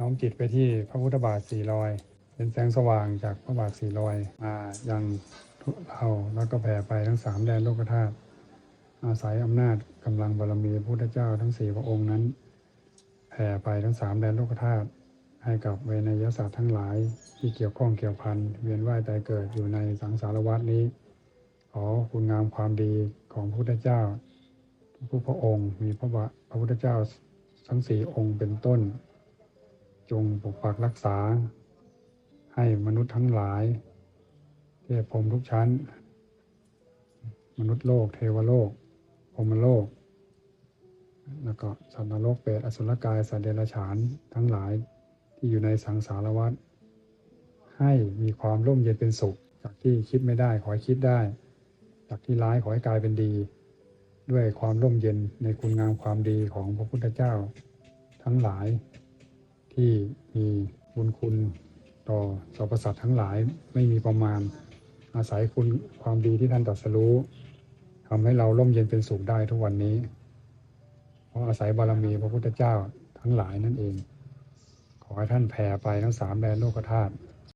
น้อมจิตไปที่พระพุทธบาทสี่รอย เป็นแสงสว่างจากพระบาทสี่รอยมายังเราแล้วก็แผ่ไปทั้งสามแดนโลกธาตุอาศัยอำนาจกำลังบารมีพระพุทธเจ้าทั้งสี่พระองค์นั้นแผ่ไปทั้งสามแดนโลกธาตุให้กับเวนยศาสตร์ทั้งหลายที่เกี่ยวข้องเกี่ยวพันเวียนว่ายตายเกิดอยู่ในสังสารวัฏนี้ ขอคุณงามความดีของพระพุทธเจ้าทุกพระองค์มีพระบะพระพุทธเจ้าทั้งสี่องค์เป็นต้น จงปกปักรักษา ให้มนุษย์ทั้งหลายเทพพรมทุกชั้น มนุษย์โลก เทวโลกพรมโลก แล้วก็สัตว์นรกเปรตอสุรกายสัตว์เดรัจฉานทั้งหลายที่อยู่ในสังสารวัฏให้มีความร่มเย็นเป็นสุข จากที่คิดไม่ได้ขอให้คิดได้ จากที่ร้ายขอให้กลายเป็นดี ด้วยความร่มเย็นในคุณงามความดีของพระพุทธเจ้า ทั้งหลาย ที่มีบุญคุณต่อสรรพสัตว์ทั้งหลายไม่มีประมาณ อาศัยคุณความดีที่ท่านตรัสรู้ทำให้เราร่มเย็นเป็นสุขได้ทุกวันนี้ เพราะอาศัยบารมีพระพุทธเจ้าทั้งหลายนั่นเอง ขอให้ท่านแผ่ไปทั้งสามแดนโลกธาตุ